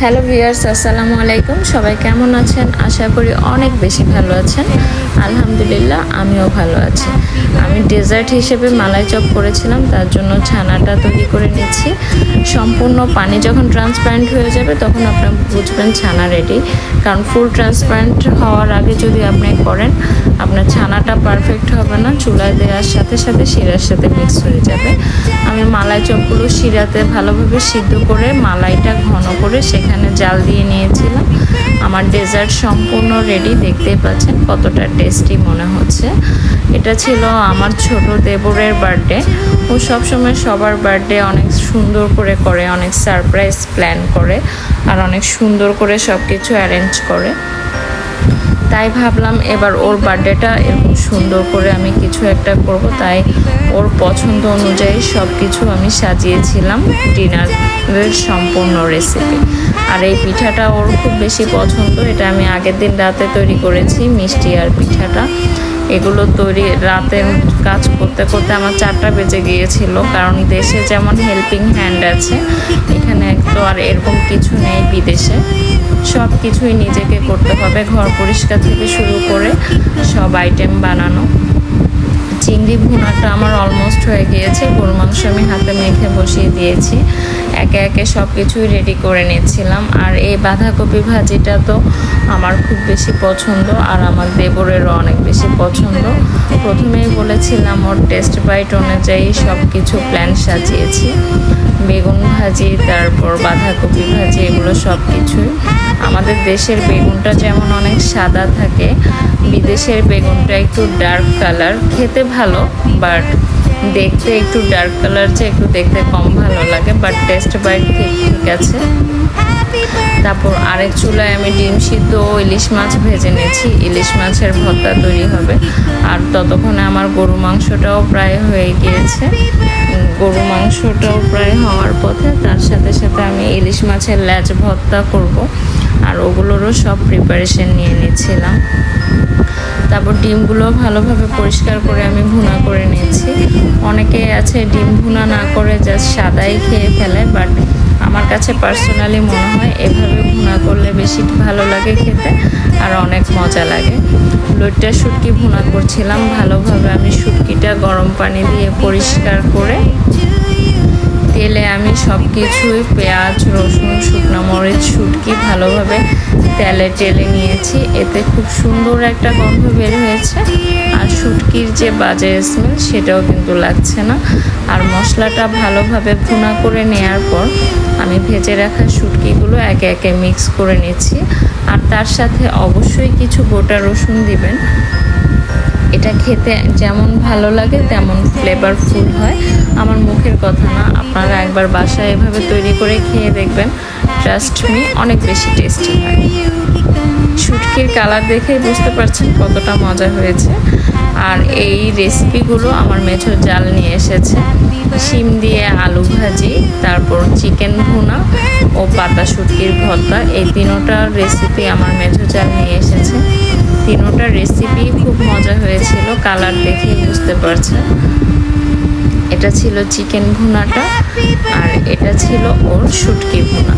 Hello viewers আসসালামু আলাইকুম। সবাই কেমন আছেন? আশা করি অনেক বেশি ভালো আছেন। আলহামদুলিল্লাহ, আমিও ভালো আছি। আমি ডেজার্ট হিসেবে মালাই চপ করেছিলাম, তার জন্য ছানাটা তৈরি করে নিচ্ছি। সম্পূর্ণ পানি যখন ট্রান্সপারেন্ট হয়ে যাবে, তখন আপনার বুঝবেন ছানা রেডি কারণ ফুল ট্রান্সপারেন্ট হওয়ার আগে যদি আপনি করেন আপনার ছানাটা পারফেক্ট হবে না, চুলায় দেওয়ার সাথে সাথে শিরার সাথে মিক্স হয়ে যাবে। আমি মালাই চপগুলো শিরাতে ভালোভাবে সিদ্ধ করে মালাইটা ঘন করে সেখানে জাল দিয়ে নিয়েছিলাম। আমার ডেজার্ট সম্পূর্ণ রেডি দেখতেই পাচ্ছেন কতটা টেস্টি মনে হচ্ছে। এটা ছিল আমার ছোট দেবরের বার্থডে ও সবসময় সবার বার্থডে অনেক সুন্দর করে করে, অনেক সারপ্রাইজ প্ল্যান করে আর অনেক সুন্দর করে সব কিছু অ্যারেঞ্জ করে। তাই ভাবলাম এবার ওর বার্থডেটা এরকম সুন্দর করে আমি কিছু একটা করব। তাই ওর পছন্দ অনুযায়ী সব কিছু আমি সাজিয়েছিলাম ডিনারের সম্পূর্ণ রেসিপি আর এই পিঠাটা ওর খুব বেশি পছন্দ, এটা আমি আগের দিন রাতে তৈরি করেছি, মিষ্টি আর পিঠাটা। এগুলো তৈরি রাতের কাজ করতে করতে আমার চারটা বেজে গিয়েছিল, কারণ দেশে যেমন হেল্পিং হ্যান্ড আছে, এখানে তো আর এরকম কিছু নেই বিদেশে। সব কিছুই নিজেকে করতে হবে, ঘর পরিষ্কার থেকে শুরু করে সব আইটেম বানানো। চিংড়ি ভুনাটা আমার অলমোস্ট হয়ে গিয়েছে গরু মাংস আমি হাতে মেখে বসিয়ে দিয়েছি। একে একে সব কিছুই রেডি করে নিচ্ছিলাম। আর এই বাঁধাকপি ভাজিটা তো আমার খুব বেশি পছন্দ, আর আমার দেবরেরও অনেক বেশি পছন্দ। প্রথমেই বলেছিলাম ওর টেস্ট বাইট অনুযায়ী সব কিছু প্ল্যান সাজিয়েছি। ভাজি, তারপর বাঁধাকপি ভাজি, এগুলো সব কিছুই আমাদের দেশের বেগুনটা যেমন অনেক সাদা থাকে, বিদেশের বেগুনটা একটু ডার্ক কালার খেতে ভালো বাট দেখতে একটু ডার্ক কালার চেয়ে একটু দেখতে কম ভালো লাগে বাট টেস্ট বাইট ঠিক আছে। তারপর আরেক চুলায় আমি ডিম সিদ্ধ ইলিশ মাছ ভেজে নিয়েছি। ইলিশ মাছের ভর্তা তৈরি হবে। আর ততক্ষণে আমার গরু মাংসটাও প্রায় হয়ে গিয়েছে। গরু মাংসটাও প্রায় হওয়ার পথে তার সাথে সাথে আমি ইলিশ মাছের ল্যাচ ভর্তা করব। আর ওগুলোরও সব প্রিপারেশন নিয়ে নিয়েছিলাম। তারপর ডিমগুলো ভালোভাবে পরিষ্কার করে আমি ভুনা করে নিয়েছি। অনেকে আছে ডিম ভুনা না করে জাস্ট সাদাই খেয়ে ফেলে বাট আমার কাছে পার্সোনালি মনে হয় এভাবে ভুনা করলে বেশি ভালো লাগে খেতে আর অনেক মজা লাগে। লইট্টা শুটকি ভুনা করছিলাম, ভালোভাবে আমি শুটকিটা গরম পানি দিয়ে পরিষ্কার করে তেলে আমি সব কিছুই পেঁয়াজ, রসুন, শুকনো মরিচ, শুটকি ভালোভাবে তেলে টেলে নিয়েছি। এতে খুব সুন্দর একটা গন্ধ বের হয়েছে। আর শুটকির যে বাজে স্মেল সেটাও কিন্তু লাগছে না। আর মশলাটা ভালোভাবে ভুনা করে নেওয়ার পর আমি ভেজে রাখা শুটকিগুলো একে একে মিক্স করে নিচ্ছি। আর তার সাথে অবশ্যই কিছু গোটা রসুন দিবেন। এটা খেতে যেমন ভালো লাগে, তেমন ফ্লেভারফুল হয়। আমার মুখের কথা না, আপনারা একবার বাসায় এভাবে তৈরি করে খেয়ে দেখবেন। ট্রাস্ট মি অনেক বেশি টেস্টি হয়। শুটকির কালার দেখেই বুঝতে পারছেন কতটা মজা হয়েছে। আর এই রেসিপিগুলো আমার মেঝো জাল নিয়ে এসেছে। শিম দিয়ে আলু ভাজি, তারপর চিকেন ভুনা ও পাতা শুটকির ভর্তা, এই তিনোটা রেসিপি আমার মেঝো জাল নিয়ে কালার দেখেই বুঝতে পারছেন। এটা ছিল চিকেন ভুনাটা আর এটা ছিল ওর শুটকি ভুনা,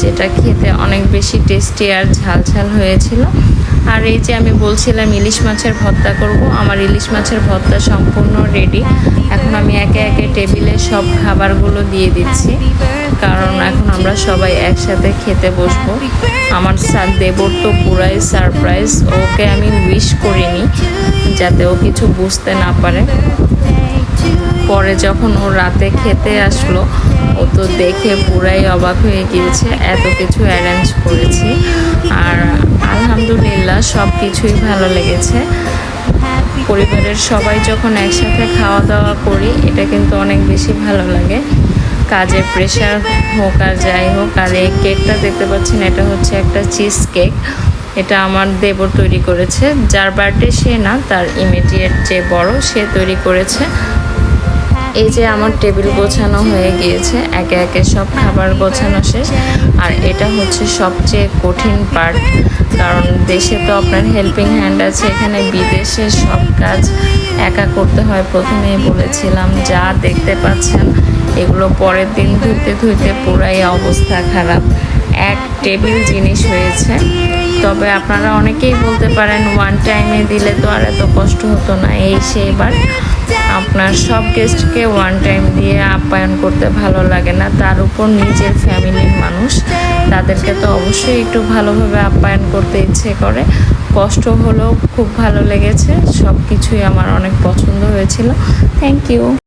যেটা খেতে অনেক বেশি টেস্টি আর ঝাল ঝাল হয়েছিল। আর এই যে আমি বলছিলাম ইলিশ মাছের ভর্তা করব, আমার ইলিশ মাছের ভর্তা সম্পূর্ণ রেডি এখন আমি একে একে টেবিলে সব খাবারগুলো দিয়ে দিচ্ছি, কারণ এখন আমরা সবাই একসাথে খেতে বসবো। আমার স্যার দেবর তো পুরাই সারপ্রাইজ ওকে আমি উইশ করিনি, যাতে ও কিছু বুঝতে না পারে। পরে যখন ও রাতে খেতে আসলো, ও তো দেখে পুরাই অবাক হয়ে গিয়েছে, এত কিছু অ্যারেঞ্জ করেছি। আর আলহামদুলিল্লাহ সব কিছুই ভালো লেগেছে। পরিবারের সবাই যখন একসাথে খাওয়া দাওয়া করি, এটা কিন্তু অনেক বেশি ভালো লাগে। কাজের প্রেশার হোক আর যাই হোক, আর এই কেকটা দেখতে পাচ্ছেন, এটা হচ্ছে একটা চিজ কেক এটা আমার দেবর তৈরি করেছে। যার বার্থডে সে না, তার ইমিডিয়েট যে বড়, সে তৈরি করেছে। এই যে আমার টেবিল গোছানো হয়ে গিয়েছে, একে একে সব খাবার গোছানো শেষ। আর এটা হচ্ছে সবচেয়ে কঠিন পার্ট কারণ দেশে তো আপনার হেল্পিং হ্যান্ড আছে, এখানে বিদেশে সব কাজ একা করতে হয়। প্রথমেই বলেছিলাম, যা দেখতে পাচ্ছেন, এগুলো পরের দিন ধুইতে ধুইতে পুরাই অবস্থা খারাপ। এক টেবিল জিনিস হয়েছে। তবে আপনারা অনেকেই বলতে পারেন ওয়ান টাইমে দিলে তো আর এত কষ্ট হতো না, এই সেই বাট আপনার সব গেস্টকে ওয়ান টাইম দিয়ে আপ্যায়ন করতে ভালো লাগে না। তার উপর নিজের ফ্যামিলির মানুষ। তাদেরকে তো অবশ্যই একটু ভালোভাবে আপ্যায়ন করতে ইচ্ছে করে। কষ্ট হলেও খুব ভালো লেগেছে। সব কিছুই আমার অনেক পছন্দ হয়েছিল। Thank you